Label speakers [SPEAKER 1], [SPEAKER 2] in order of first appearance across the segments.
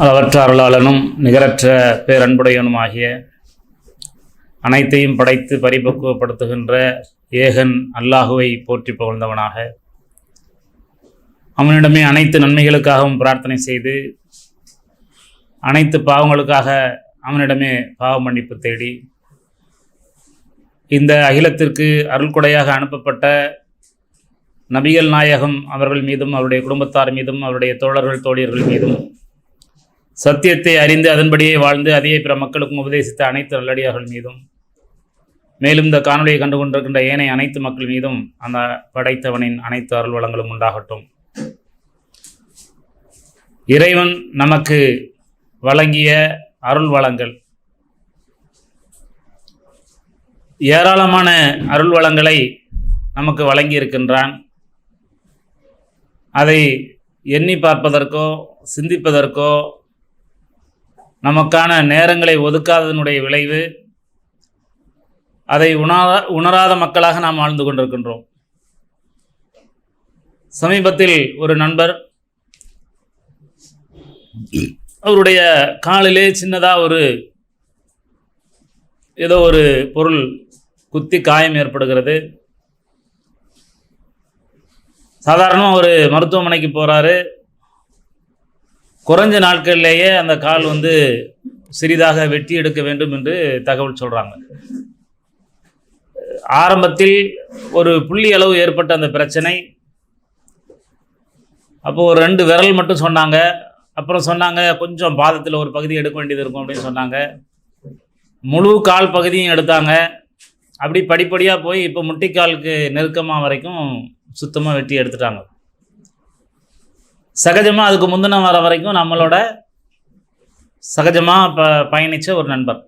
[SPEAKER 1] அளவற்ற அருளாளனும் நிகரற்ற பேரன்புடையனுமாகிய அனைத்தையும் படைத்து பரிபக்குவப்படுத்துகின்ற ஏகன் அல்லாஹுவை போற்றி புகழ்ந்தவனாக அவனிடமே அனைத்து நன்மைகளுக்காகவும் பிரார்த்தனை செய்து அனைத்து பாவங்களுக்காக அவனிடமே பாவ மன்னிப்பு தேடி இந்த அகிலத்திற்கு அருள்கொடையாக அனுப்பப்பட்ட நபிகள் நாயகம் அவர்கள் மீதும் அவருடைய குடும்பத்தார் மீதும் அவருடைய தோழர்கள் தோழியர்கள் மீதும் சத்தியத்தை அறிந்து அதன்படியே வாழ்ந்து அதையே பிற மக்களுக்கும் உபதேசித்த அனைத்து நல்லடியார்கள் மீதும் மேலும் இந்த காணொலியை கண்டு கொண்டிருக்கின்ற ஏனைய அனைத்து மக்கள் மீதும் அந்த படைத்தவனின் அனைத்து அருள் வளங்களும் உண்டாகட்டும். இறைவன் நமக்கு வழங்கிய அருள் வளங்கள். ஏராளமான அருள் வளங்களை நமக்கு வழங்கி இருக்கின்றான் அதை எண்ணி பார்ப்பதற்கோ சிந்திப்பதற்கோ நமக்கான நேரங்களை ஒதுக்காததனுடைய விளைவு அதை உணரா உணராத மக்களாக நாம் வாழ்ந்து கொண்டிருக்கின்றோம். சமீபத்தில் ஒரு நண்பர் அவருடைய காலிலே சின்னதாக ஒரு ஏதோ ஒரு பொருள் குத்தி காயம் ஏற்படுகிறது. சாதாரணமாக ஒரு மருத்துவமனைக்கு போகிறாரு குறைஞ்ச நாட்கள்லேயே அந்த கால் வந்து சிறிதாக வெட்டி எடுக்க வேண்டும் என்று தகவல் சொல்கிறாங்க ஆரம்பத்தில் ஒரு புள்ளி அளவு ஏற்பட்ட அந்த பிரச்சனை. அப்போது ஒரு ரெண்டு விரல் மட்டும் சொன்னாங்க. அப்புறம் சொன்னாங்க கொஞ்சம் பாதத்தில் ஒரு பகுதி எடுக்க வேண்டியது இருக்கும் அப்படின்னு சொன்னாங்க. முழு கால் பகுதியும் எடுத்தாங்க. அப்படி படிப்படியாக போய் இப்போ முட்டிக்காலுக்கு நெருக்கமாக வரைக்கும் சுத்தமாக வெட்டி எடுத்துட்டாங்க. சகஜமாக அதுக்கு முந்தின வர வரைக்கும் நம்மளோட சகஜமாக ப பயணித்த ஒரு நண்பர்.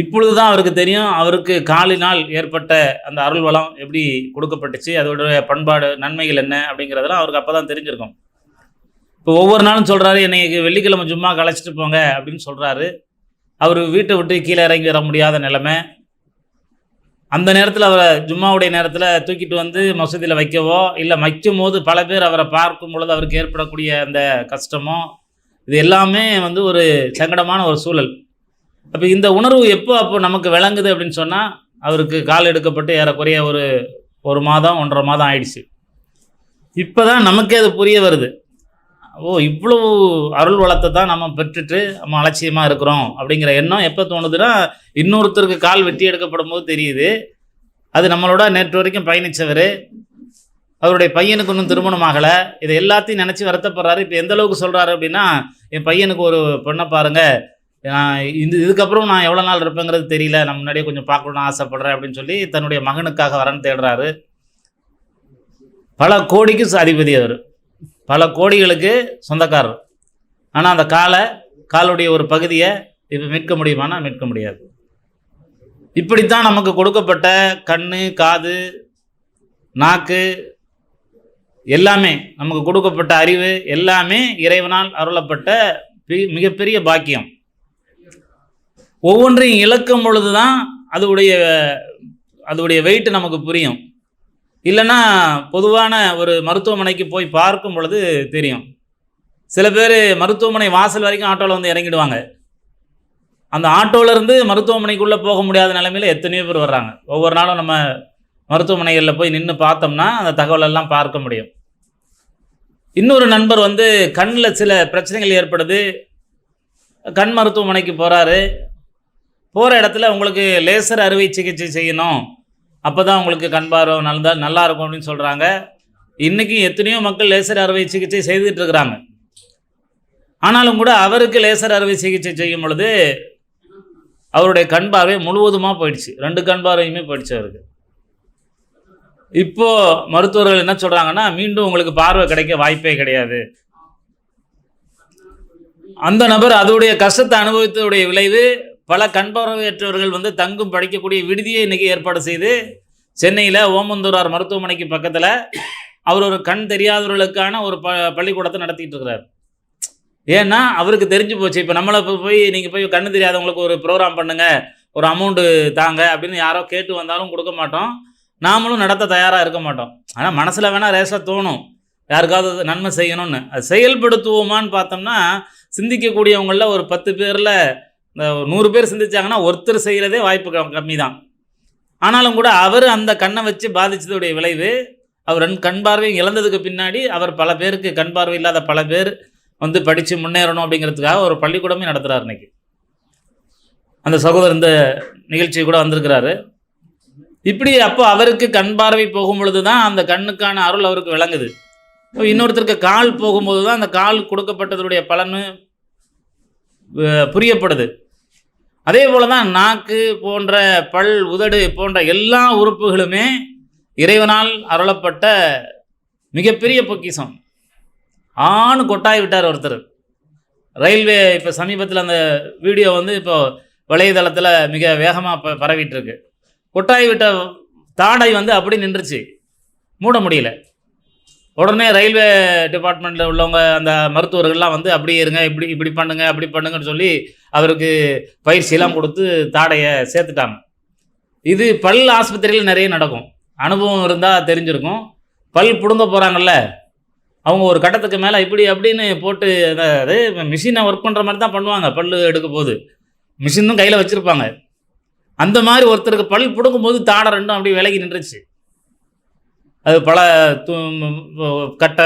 [SPEAKER 1] இப்பொழுது தான் அவருக்கு தெரியும் அவருக்கு காலினால் ஏற்பட்ட அந்த அருள் வளம் எப்படி கொடுக்கப்பட்டுச்சு அதோட பண்பாடு நன்மைகள் என்ன அப்படிங்கிறதெல்லாம் அவருக்கு அப்போ தான் தெரிஞ்சிருக்கும். இப்போ ஒவ்வொரு நாளும் சொல்கிறாரு என்னை வெள்ளிக்கிழமை சும்மா கலைச்சிட்டு போங்க அப்படின்னு சொல்கிறாரு அவர் வீட்டை விட்டு கீழே இறங்கி வர முடியாத நிலைமை. அந்த நேரத்தில் அவரை ஜும்மாவுடைய நேரத்தில் தூக்கிட்டு வந்து மசூதியில் வைக்கவோ இல்லை வைக்கும் போது பல பேர் அவரை பார்க்கும் பொழுது அவருக்கு ஏற்படக்கூடிய அந்த கஷ்டமோ இது எல்லாமே வந்து ஒரு சங்கடமான ஒரு சூழல். அப்போ இந்த உணர்வு எப்போ அப்போ நமக்கு விளங்குது அப்படின்னு சொன்னால் அவருக்கு கால் எடுக்கப்பட்டு ஏறக்குறைய ஒரு ஒரு மாதம் ஒன்றரை மாதம் ஆயிடுச்சு. இப்போ தான் நமக்கே அது புரிய வருது. ஓ இவ்வளவு அருள் வளத்தை தான் நம்ம பெற்றுட்டு நம்ம அலட்சியமாக இருக்கிறோம் அப்படிங்கிற எண்ணம் எப்போ தோணுதுன்னா இன்னொருத்தருக்கு கால் வெட்டி எடுக்கப்படும் போது தெரியுது. அது நம்மளோட நேற்று வரைக்கும் பயணித்தவர் அவருடைய பையனுக்கு இன்னும் திருமணம் ஆகலை. இதை எல்லாத்தையும் நினச்சி வருத்தப்படுறாரு. இப்போ எந்த அளவுக்கு சொல்கிறாரு அப்படின்னா என் பையனுக்கு ஒரு பொண்ணை பாருங்கள் நான் இந்த இதுக்கப்புறம் நான் எவ்வளோ நாள் இருப்பேங்கிறது தெரியல. நான் முன்னாடியே கொஞ்சம் பார்க்கணும்னு ஆசைப்படுறேன் அப்படின்னு சொல்லி தன்னுடைய மகனுக்காக வரன்னு தேடுறாரு. பல கோடிக்கு அதிபதி அவர். பல கோடிகளுக்கு சொந்தக்காரர். ஆனால் அந்த காலை காலுடைய ஒரு பகுதியை இப்போ மீட்க முடியுமானா மீட்க முடியாது. இப்படித்தான் நமக்கு கொடுக்கப்பட்ட கண் காது நாக்கு எல்லாமே நமக்கு கொடுக்கப்பட்ட அறிவு எல்லாமே இறைவனால் அருளப்பட்ட பி- மிகப்பெரிய பாக்கியம். ஒவ்வொன்றையும் இழக்கும் பொழுது தான் அதோடைய அதோடைய வெயிட் நமக்கு புரியும். இல்லைன்னா பொதுவான ஒரு மருத்துவமனைக்கு போய் பார்க்கும் பொழுது தெரியும். சில பேர் மருத்துவமனை வாசல் வரைக்கும் ஆட்டோவில் வந்து இறங்கிடுவாங்க. அந்த ஆட்டோவிலேருந்து மருத்துவமனைக்குள்ளே போக முடியாத நிலைமையில் எத்தனையோ பேர் வர்றாங்க. ஒவ்வொரு நாளும் நம்ம மருத்துவமனைகளில் போய் நின்று பார்த்தோம்னா அந்த தகவலெல்லாம் பார்க்க முடியும். இன்னொரு நண்பர் வந்து கண்ணில் சில பிரச்சனைகள் ஏற்படுது. கண் மருத்துவமனைக்கு போகிறாரு போகிற இடத்துல உங்களுக்கு லேசர் அறுவை சிகிச்சை செய்யணும். அப்போ தான் உங்களுக்கு கண் பார்வை நல்லா நல்லா இருக்கும் அப்படின்னு சொல்கிறாங்க இன்றைக்கும் எத்தனையோ மக்கள் லேசர் அறுவை சிகிச்சை செய்துட்டு இருக்கிறாங்க. ஆனாலும் கூட அவருக்கு லேசர் அறுவை சிகிச்சை செய்யும் பொழுது அவருடைய கண் பார்வை முழுவதுமாக போயிடுச்சு. ரெண்டு கண் பார்வையுமே போயிடுச்சு அவருக்கு. இப்போது மருத்துவர்கள் என்ன சொல்கிறாங்கன்னா மீண்டும் உங்களுக்கு பார்வை கிடைக்க வாய்ப்பே கிடையாது. அந்த நபர் அதோடைய கஷ்டத்தை அனுபவித்ததுடைய விளைவு பல கண்பார்வையற்றவர்கள் வந்து தங்கும் படிக்கக்கூடிய விடுதியை இன்றைக்கி ஏற்பாடு செய்து சென்னையில் ஓமந்தூரார் மருத்துவமனைக்கு பக்கத்தில் அவர் ஒரு கண் தெரியாதவர்களுக்கான ஒரு ப பள்ளிக்கூடத்தை நடத்திட்டு இருக்கிறார். ஏன்னா அவருக்கு தெரிஞ்சு போச்சு. இப்போ நம்மளை இப்போ போய் நீங்கள் போய் கண்ணு தெரியாதவங்களுக்கு ஒரு ப்ரோக்ராம் பண்ணுங்கள் ஒரு அமௌண்ட்டு தாங்க அப்படின்னு யாரோ கேட்டு வந்தாலும் கொடுக்க மாட்டோம். நாமளும் நடத்த தயாராக இருக்க மாட்டோம். ஆனால் மனசில் வேணால் ரேஸாக தோணும். யாருக்காவது நன்மை செய்யணும்னு. அது செயல்படுத்துவோமான்னு பார்த்தோம்னா சிந்திக்கக்கூடியவங்களில் ஒரு பத்து பேரில் இந்த நூறு பேர் சிந்திச்சாங்கன்னா ஒருத்தர் செய்கிறதே வாய்ப்பு கம்மி தான் ஆனாலும் கூட அவர் அந்த கண்ணை வச்சு பாதித்ததுடைய விளைவு அவர் கண் பார்வையும் இழந்ததுக்கு பின்னாடி அவர் பல பேருக்கு கண் பார்வை இல்லாத பல பேர் வந்து படித்து முன்னேறணும் அப்படிங்கிறதுக்காக ஒரு பள்ளிக்கூடமே நடத்துகிறார் இன்னைக்கு. அந்த சகோதரர் இந்த நிகழ்ச்சி கூட வந்திருக்கிறாரு. இப்படி அப்போ அவருக்கு கண் பார்வை போகும் பொழுது தான் அந்த கண்ணுக்கான அருள் அவருக்கு விளங்குது. இப்போ இன்னொருத்தருக்கு கால் போகும்போது தான் அந்த கால் கொடுக்கப்பட்டதுடைய பலன் புரியப்படுது. அதே போல தான் நாக்கு போன்ற பல் உதடு போன்ற எல்லா உறுப்புகளுமே இறைவனால் அருளப்பட்ட மிகப்பெரிய பொக்கிஷம். ஆண் கொட்டாய் விட்டார் ஒருத்தர். ரயில்வே இப்போ சமீபத்தில் அந்த வீடியோ வந்து இப்போ வலைதளத்தில் மிக வேகமாக ப பரவிட்டு இருக்கு. கொட்டாய் விட்ட தாடை வந்து அப்படி நின்றுச்சு. மூட முடியல. உடனே ரயில்வே டிபார்ட்மெண்ட்டில் உள்ளவங்க அந்த மருத்துவர்கள்லாம் வந்து அப்படி இருங்க இப்படி இப்படி பண்ணுங்க அப்படி பண்ணுங்கன்னு சொல்லி அவருக்கு பயிற்சியெல்லாம் கொடுத்து தாடையை சேர்த்துட்டாங்க. இது பல் ஆஸ்பத்திரியில் நிறைய நடக்கும். அனுபவம் இருந்தால் தெரிஞ்சிருக்கும். பல் பிடுங்க போகிறாங்கல்ல அவங்க ஒரு கட்டத்துக்கு மேலே இப்படி அப்படின்னு போட்டு அதாவது மிஷினை ஒர்க் பண்ணுற மாதிரி தான் பண்ணுவாங்க பல் எடுக்க போது. மிஷினும் கையில் வச்சுருப்பாங்க. அந்த மாதிரி ஒருத்தருக்கு பல் பிடுங்கும் போது தாடை ரெண்டும் அப்படியே விலகி நின்றுச்சு. அது பல கட்ட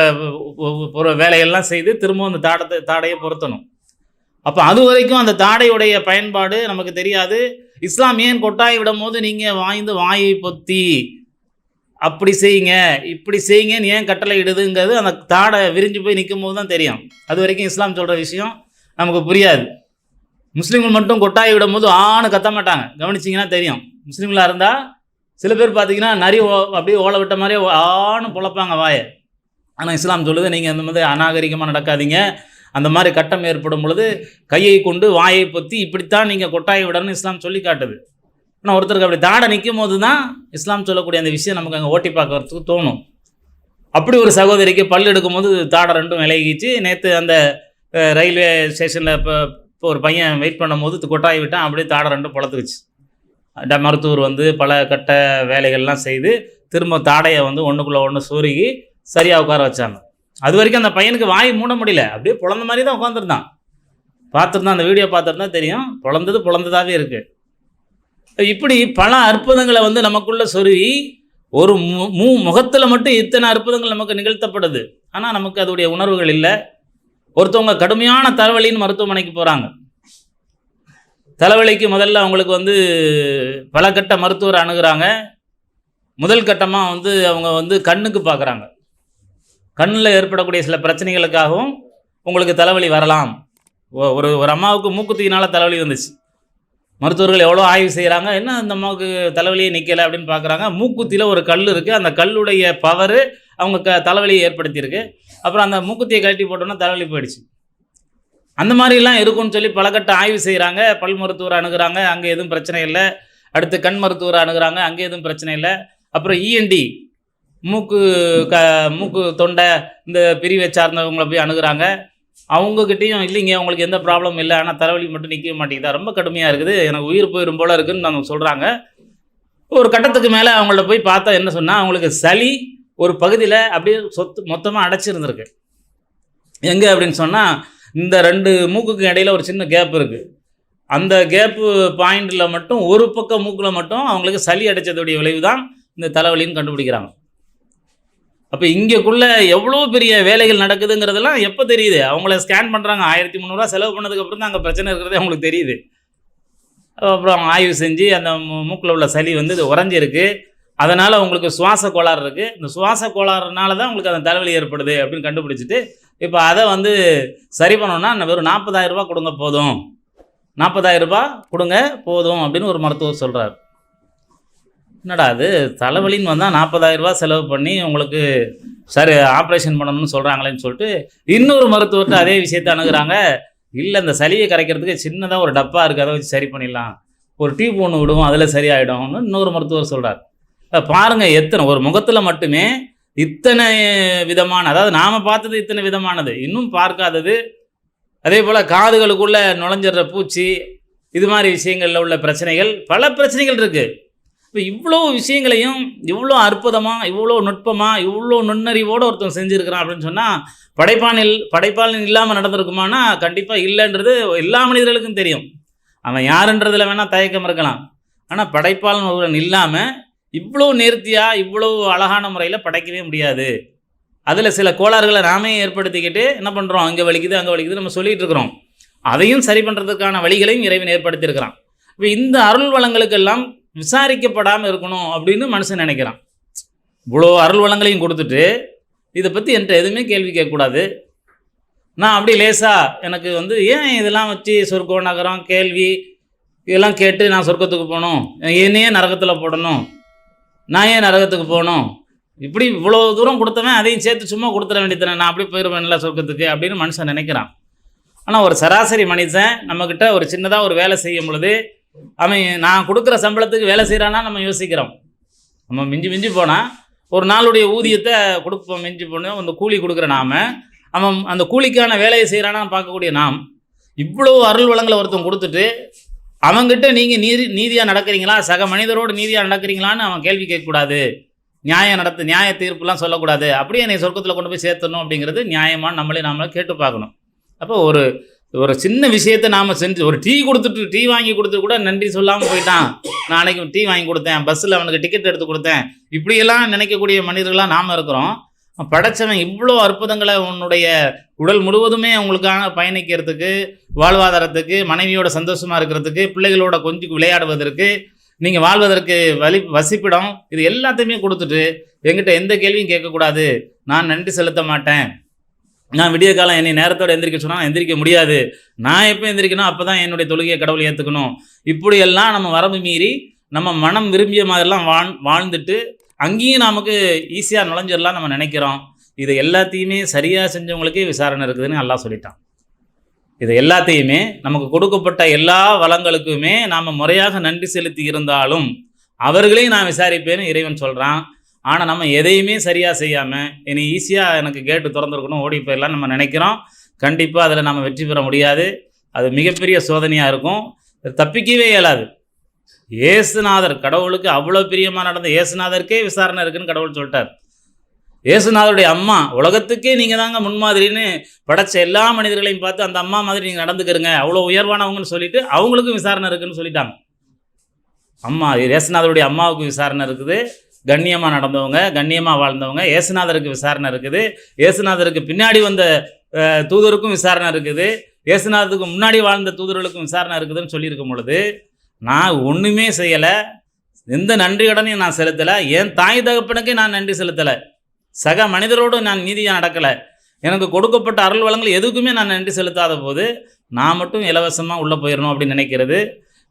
[SPEAKER 1] வேலையெல்லாம் செய்து திரும்பவும் அந்த தாடத்தை தாடையை பொருத்தணும். அப்போ அது வரைக்கும் அந்த தாடையுடைய பயன்பாடு நமக்கு தெரியாது. இஸ்லாம் ஏன் கொட்டாய் விடும் போது நீங்கள் வாய்ந்து வாயை பொத்தி அப்படி செய்யுங்க இப்படி செய்யுங்கன்னு ஏன் கட்டளை இடுதுங்கிறது அந்த தாடை விரிஞ்சு போய் நிற்கும் போது தான் தெரியும். அது வரைக்கும் இஸ்லாம் சொல்கிற விஷயம் நமக்கு புரியாது. முஸ்லீம்கள் மட்டும் கொட்டாய் விடும் போது ஆணு கத்த மாட்டாங்க. கவனிச்சிங்கன்னா தெரியும். முஸ்லீம்களாக இருந்தால் சில பேர் பார்த்தீங்கன்னா நரி ஓ அப்படியே ஓலை விட்ட மாதிரியே ஆணு பொழப்பாங்க வாயை. ஆனால் இஸ்லாம் சொல்லுது நீங்கள் அந்த மாதிரி அநாகரிகமாக நடக்காதீங்க. அந்த மாதிரி கட்டம் ஏற்படும் பொழுது கையை கொண்டு வாயை பொத்தி இப்படித்தான் நீங்கள் கொட்டாய் விடணும்னு இஸ்லாம் சொல்லி காட்டுது. ஆனால் ஒருத்தருக்கு அப்படி தாட நிற்கும் போது தான் இஸ்லாம் சொல்லக்கூடிய அந்த விஷயம் நமக்கு அங்கே ஓட்டி பார்க்கறதுக்கு தோணும். அப்படி ஒரு சகோதரிக்கு பல் எடுக்கும்போது தாடை ரெண்டும் விலகிச்சு நேற்று அந்த ரயில்வே ஸ்டேஷனில் இப்போ இப்போ ஒரு பையன் வெயிட் பண்ணும்போது கொட்டாய் விட்டான் அப்படியே தாடை ரெண்டும் பழத்துக்குச்சு மருத்துவர் வந்து பல கட்ட வேலைகள்லாம் செய்து திரும்ப தாடையை வந்து ஒன்றுக்குள்ளே ஒன்று சொருகி சரியாக உட்கார வச்சாங்க. அது வரைக்கும் அந்த பையனுக்கு வாய் மூட முடியல. அப்படியே பிறந்த மாதிரி தான் உட்காந்துருந்தான் பார்த்துருந்தான் அந்த வீடியோ பார்த்துருந்தா தெரியும். பிறந்தது பிறந்ததாகவே இருக்குது இப்படி பல அற்புதங்களை வந்து நமக்குள்ளே சொருகி ஒரு மு மூ முகத்தில் மட்டும் இத்தனை அற்புதங்கள் நமக்கு நிகழ்த்தப்படுது. ஆனால் நமக்கு அதோடைய உணர்வுகள் இல்லை. ஒருத்தவங்க கடுமையான தலைவலின்னு மருத்துவமனைக்கு போகிறாங்க தலைவலிக்கு முதல்ல அவங்களுக்கு வந்து பல கட்ட மருத்துவர் அணுகிறாங்க. முதல் கட்டமாக வந்து அவங்க வந்து கண்ணுக்கு பார்க்குறாங்க. கண்ணில் ஏற்படக்கூடிய சில பிரச்சனைகளுக்காகவும் உங்களுக்கு தலைவலி வரலாம். ஒரு ஒரு அம்மாவுக்கு மூக்குத்தினால தலைவலி வந்துச்சு. மருத்துவர்கள் எவ்வளோ ஆய்வு செய்கிறாங்க என்ன அந்த அம்மாவுக்கு தலைவலியே நிற்கலை அப்படின்னு பார்க்குறாங்க. மூக்குத்தியில் ஒரு கல் இருக்குது அந்த கல்லுடைய பவரு அவங்க க தலைவலியை ஏற்படுத்தியிருக்கு. அப்புறம் அந்த மூக்குத்தியை கழட்டி போட்டோன்னா தலைவலி போயிடுச்சு. அந்த மாதிரிலாம் இருக்கும்னு சொல்லி பலகட்ட ஆய்வு செய்கிறாங்க பல் மருத்துவரை அணுகுறாங்க. அங்கே எதுவும் பிரச்சனை இல்லை. அடுத்து கண் மருத்துவரை அணுகிறாங்க. அங்கே எதுவும் பிரச்சனை இல்லை. அப்புறம் இஎன்டி மூக்கு க மூக்கு தொண்டை இந்த பிரிவை சார்ந்தவங்களை போய் அணுகிறாங்க. அவங்கக்கிட்டேயும் இல்லைங்க உங்களுக்கு எந்த ப்ராப்ளம் இல்லை. ஆனால் தலைவலி மட்டும் நிற்க மாட்டேங்குதா. ரொம்ப கடுமையாக இருக்குது. எனக்கு உயிர் போயிடும் போல இருக்குதுன்னு நாங்கள் சொல்கிறாங்க ஒரு கட்டத்துக்கு மேலே அவங்கள்ட்ட போய் பார்த்தா என்ன சொன்னால் அவங்களுக்கு சளி ஒரு பகுதியில் அப்படியே சொத்து மொத்தமாக அடைச்சிருந்துருக்கு. எங்கே அப்படின்னு சொன்னால் இந்த ரெண்டு மூக்குக்கு இடையில ஒரு சின்ன கேப் இருக்குது அந்த கேப்பு பாயிண்டில் மட்டும் ஒரு பக்கம் மூக்கில் மட்டும் அவங்களுக்கு சளி அடைச்சதுடைய விளைவு தான் இந்த தலைவலின்னு கண்டுபிடிக்கிறாங்க. அப்போ இங்கேக்குள்ளே எவ்வளோ பெரிய வேலைகள் நடக்குதுங்கிறதெல்லாம் எப்போ தெரியுது? அவங்கள ஸ்கேன் பண்ணுறாங்க ஆயிரத்தி முந்நூறுரூவா செலவு பண்ணதுக்கப்புறம் தான் அங்கே பிரச்சனை இருக்கிறதே அவங்களுக்கு தெரியுது. அப்புறம் ஆய்வு செஞ்சு அந்த மூக்கில் உள்ள சளி வந்து இது உறைஞ்சிருக்கு. அதனால் அவங்களுக்கு சுவாச கோளாறு இருக்குது இந்த சுவாச கோளாறுனால தான் உங்களுக்கு அந்த தலைவலி ஏற்படுது அப்படின்னு கண்டுபிடிச்சிட்டு இப்போ அதை வந்து சரி பண்ணோன்னா வெறும் நாற்பதாயிரம் ரூபா கொடுங்க போதும். நாற்பதாயிரம் ரூபா கொடுங்க போதும் அப்படின்னு ஒரு மருத்துவர் சொல்கிறார் என்னடா அது தலைவலின்னு வந்தால் நாற்பதாயிரம் ரூபா செலவு பண்ணி உங்களுக்கு சரி ஆப்ரேஷன் பண்ணணும்னு சொல்கிறாங்களேன்னு சொல்லிட்டு இன்னொரு மருத்துவர்கிட்ட அதே விஷயத்தை அணுகிறாங்க. இல்லை இந்த சளியை கரைக்கிறதுக்கு சின்னதாக ஒரு டப்பா இருக்குது அதை வச்சு சரி பண்ணிடலாம். ஒரு டியூப் ஒன்று விடுவோம் அதில் சரியாயிடும்னு இன்னொரு மருத்துவர் சொல்கிறார் பாருங்கள் எத்தனை ஒரு முகத்தில் மட்டுமே இத்தனை விதமான அதாவது நாம் பார்த்தது இத்தனை விதமானது. இன்னும் பார்க்காதது. அதே போல் காதுகளுக்குள்ளே நுழைஞ்சிடுற பூச்சி இது மாதிரி விஷயங்களில் உள்ள பிரச்சனைகள் பல பிரச்சனைகள் இருக்குது இப்போ இவ்வளோ விஷயங்களையும் இவ்வளோ அற்புதமாக இவ்வளோ நுட்பமாக இவ்வளோ நுண்ணறிவோடு ஒருத்தன் செஞ்சுருக்கிறான் அப்படின்னு சொன்னால் படைப்பானில் படைப்பாளன் இல்லாமல் நடந்திருக்குமானா கண்டிப்பாக இல்லைன்றது எல்லா மனிதர்களுக்கும் தெரியும். அவன் யாருன்றதில் வேணால் தயக்கம் இருக்கலாம். ஆனால் படைப்பாளன் ஒருவன் இல்லாமல் இவ்வளோ நேர்த்தியாக இவ்வளோ அழகான முறையில் படைக்கவே முடியாது. அதில் சில கோளாறுகளை நாமே ஏற்படுத்திக்கிட்டு என்ன பண்ணுறோம் அங்கே வலிக்குது அங்கே வலிக்குது நம்ம சொல்லிகிட்டு இருக்கிறோம். அதையும் சரி பண்ணுறதுக்கான வழிகளையும் இறைவன் ஏற்படுத்தியிருக்கிறான். இப்போ இந்த அருள் வளங்களுக்கெல்லாம் விசாரிக்கப்படாமல் இருக்கணும் அப்படின்னு மனுஷன் நினைக்கிறான். இவ்வளோ அருள் வளங்களையும் கொடுத்துட்டு இதை பற்றி என்கிட்ட எதுவுமே கேள்வி கேட்கக்கூடாது. நான் அப்படி லேசாக எனக்கு வந்து ஏன் இதெல்லாம் வச்சு சொர்க்கம் நகரம் கேள்வி இதெல்லாம் கேட்டு நான் சொர்க்கத்துக்கு போகணும்? என்னையே நரகத்தில் போடணும். நான் ஏன் நரகத்துக்கு போகணும்? இப்படி இவ்வளோ தூரம் கொடுத்தவன் அதையும் சேர்த்து சும்மா கொடுத்துட வேண்டியதானே நான் அப்படி போயிடுவேன்ல சொர்க்கத்துக்கு அப்படின்னு மனுஷன் நினைக்கிறான். ஆனால் ஒரு சராசரி மனுஷன் நம்மக்கிட்ட ஒரு சின்னதாக ஒரு வேலை செய்யும் பொழுது அவன் நான் கொடுக்குற சம்பளத்துக்கு வேலை செய்கிறானா நம்ம யோசிக்கிறோம். நம்ம மிஞ்சி மிஞ்சி போனால் ஒரு நாளுடைய ஊதியத்தை கொடுப்போம் மிஞ்சி போனோம் அந்த கூலி கொடுக்குற நாம அவன் அந்த கூலிக்கான வேலையை செய்கிறானான்னு பார்க்கக்கூடிய நாம் இவ்வளோ அருள் வளங்களை ஒருத்தன் கொடுத்துட்டு அவங்ககிட்ட நீங்கள் நீதி நீதியாக நடக்கிறீங்களா? சக மனிதரோடு நீதியாக நடக்கிறீங்களான்னு அவன் கேள்வி கேட்கக்கூடாது. நியாயம் நடத்து நியாய தீர்ப்புலாம் சொல்லக்கூடாது. அப்படியே என்னை சொர்க்கத்தில் கொண்டு போய் சேர்த்தணும் அப்படிங்கிறது நியாயமான நம்மளே நாமளே கேட்டு பார்க்கணும். அப்போ ஒரு ஒரு சின்ன விஷயத்தை நாம் செஞ்சு ஒரு டீ கொடுத்துட்டு டீ வாங்கி கொடுத்து கூட நன்றி சொல்லாமல் போயிட்டான். நாளைக்கு டீ வாங்கி கொடுத்தேன். பஸ்ஸில் அவனுக்கு டிக்கெட் எடுத்து கொடுத்தேன். இப்படியெல்லாம் நினைக்கக்கூடிய மனிதர்களாக நாம் இருக்கிறோம். படைச்சவன் இவ்வளோ அற்புதங்களை உன்னுடைய உடல் முழுவதுமே அவங்களுக்கான பயணிக்கிறதுக்கு வாழ்வாதாரத்துக்கு மனைவியோட சந்தோஷமாக இருக்கிறதுக்கு பிள்ளைகளோட கொஞ்சம் விளையாடுவதற்கு நீங்கள் வாழ்வதற்கு வலி வசிப்பிடம் இது எல்லாத்தையுமே கொடுத்துட்டு எங்கிட்ட எந்த கேள்வியும் கேட்கக்கூடாது. நான் நன்றி செலுத்த மாட்டேன். நான் விடிய காலம் என்னை நேரத்தோட எந்திரிக்க சொன்னால் எந்திரிக்க முடியாது. நான் எப்போ எந்திரிக்கணும் அப்போ தான் என்னுடைய தொழுகையை கடவுளை ஏற்றுக்கணும் இப்படியெல்லாம் நம்ம வரம்பு மீறி நம்ம மனம் விரும்பிய மாதிரிலாம் வாழ் வாழ்ந்துட்டு அங்கேயும் நமக்கு ஈஸியாக நுழைஞ்சிடலாம் நம்ம நினைக்கிறோம். இது எல்லாத்தையுமே சரியாக செஞ்சவங்களுக்கே விசாரணை இருக்குதுன்னு நல்லா சொல்லிட்டான். இது எல்லாத்தையுமே நமக்கு கொடுக்கப்பட்ட எல்லா வளங்களுக்குமே நாம் முறையாக நன்றி செலுத்தி இருந்தாலும் அவர்களையும் நான் விசாரிப்பேன்னு இறைவன் சொல்கிறான் ஆனால் நம்ம எதையுமே சரியாக செய்யாமல் இனி ஈஸியாக எனக்கு கேட்டு திறந்துருக்கணும் ஓடி போயிடலாம் நம்ம நினைக்கிறோம். கண்டிப்பாக அதில் நம்ம வெற்றி பெற முடியாது. அது மிகப்பெரிய சோதனையாக இருக்கும். தப்பிக்கவே இயலாது. ஏசுநாதர் கடவுளுக்கு அவ்வளோ பிரியமாக நடந்த ஏசுநாதருக்கே விசாரணை இருக்குன்னு கடவுள் சொல்லிட்டார். ஏசுநாதருடைய அம்மா உலகத்துக்கே நீங்கள் தாங்க முன்மாதிரின்னு படைச்ச எல்லா மனிதர்களையும் பார்த்து அந்த அம்மா மாதிரி நீங்கள் நடந்துக்கிறங்க அவ்வளோ உயர்வானவங்கன்னு சொல்லிட்டு அவங்களுக்கும் விசாரணை இருக்குன்னு சொல்லிட்டாங்க. அம்மா ஏசுநாதருடைய அம்மாவுக்கு விசாரணை இருக்குது. கண்ணியமாக நடந்தவங்க கண்ணியமாக வாழ்ந்தவங்க ஏசுநாதருக்கு விசாரணை இருக்குது. ஏசுநாதருக்கு பின்னாடி வந்த தூதருக்கும் விசாரணை இருக்குது. ஏசுநாதருக்கு முன்னாடி வாழ்ந்த தூதர்களுக்கும் விசாரணை இருக்குதுன்னு சொல்லியிருக்கும் பொழுது நான் ஒன்றுமே செய்யலை. எந்த நன்றி கடனையும் நான் செலுத்தலை. என் தாய் தகப்பனுக்கே நான் நன்றி செலுத்தலை. சக மனிதரோடு நான் நீதியாக நடக்கலை. எனக்கு கொடுக்கப்பட்ட அருள் வளங்கள் எதுக்குமே நான் நன்றி செலுத்தாத போது நான் மட்டும் இலவசமாக உள்ளே போயிடணும் அப்படின்னு நினைக்கிறது.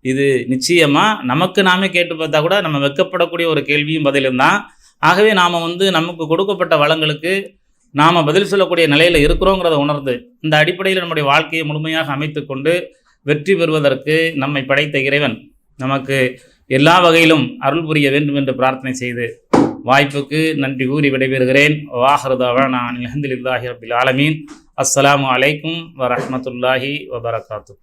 [SPEAKER 1] இது நிச்சயமாக நமக்கு நாமே கேட்டு பார்த்தா கூட நம்ம வெக்கப்படக்கூடிய ஒரு கேள்வியும் பதிலும் தான். ஆகவே நாம் வந்து நமக்கு கொடுக்கப்பட்ட வளங்களுக்கு நாம் பதில் சொல்லக்கூடிய நிலையில் இருக்கிறோங்கிறத உணர்ந்து இந்த அடிப்படையில் நம்முடைய வாழ்க்கையை முழுமையாக அமைத்து கொண்டு வெற்றி பெறுவதற்கு நம்மை படைத்த இறைவன் நமக்கு எல்லா வகையிலும் அருள் புரிய வேண்டும் என்று பிரார்த்தனை செய்து வாய்ப்புக்கு நன்றி கூறி விடைபெறுகிறேன். வாஹருதாவா நான் அலமதுல்லாஹி ரபில் ஆலமீன். அஸ்ஸலாமு அலைக்கும் வரமத்துல்லாஹி வபரகாத்து